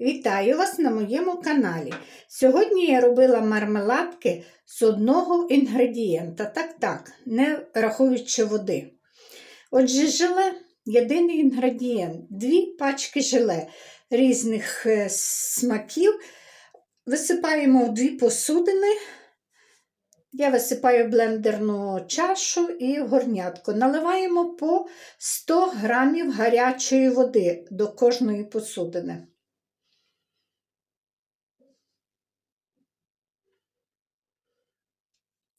Вітаю вас на моєму каналі. Сьогодні я робила мармеладки з одного інгредієнта. Так, так, не рахуючи води. Отже, желе єдиний інгредієнт. Дві пачки желе різних е, смаків. Висипаємо в дві посудини. Я висипаю блендерну чашу і горнятку. Наливаємо по 100 грамів гарячої води до кожної посудини.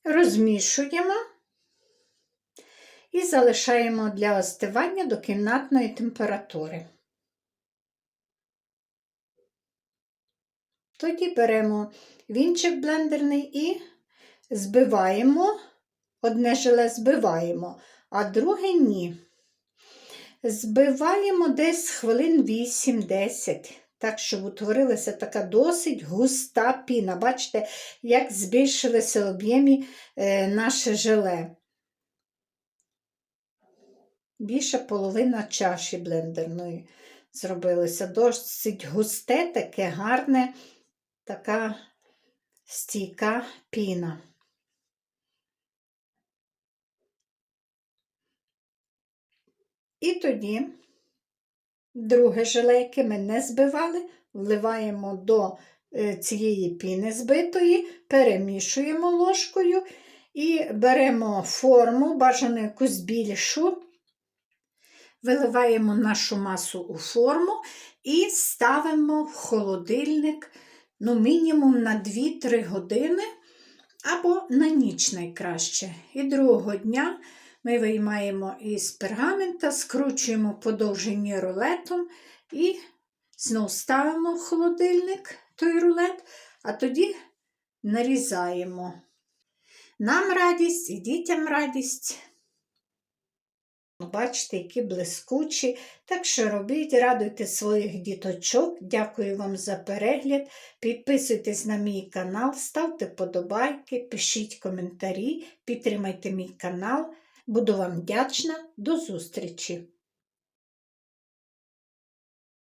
Розмішуємо і залишаємо для остивання до кімнатної температури. Тоді беремо вінчик блендерний і збиваємо, одне желе збиваємо, а друге ні. Збиваємо десь хвилин 8-10, так, щоб утворилася така досить густа піна. Бачите, як збільшилося в об'ємі е, наше желе. Більша половина чаші блендерної зробилося. Досить густе, таке гарне, така стійка піна. І тоді друге желе, яке ми не збивали, вливаємо до е, цієї піни збитої, перемішуємо ложкою і беремо форму, бажано якусь більшу, виливаємо нашу масу у форму і ставимо в холодильник ну, мінімум на 2-3 години або на ніч найкраще. І другого дня ми виймаємо із пергамента, скручуємо подовжені рулетом і знову ставимо в холодильник той рулет, а тоді нарізаємо. Нам радість і дітям радість. Бачите, які блискучі. Так що робіть, радуйте своїх діточок. Дякую вам за перегляд. Підписуйтесь на мій канал, ставте подобайки, пишіть коментарі, підтримайте мій канал. Буду вам вдячна. До зустрічі!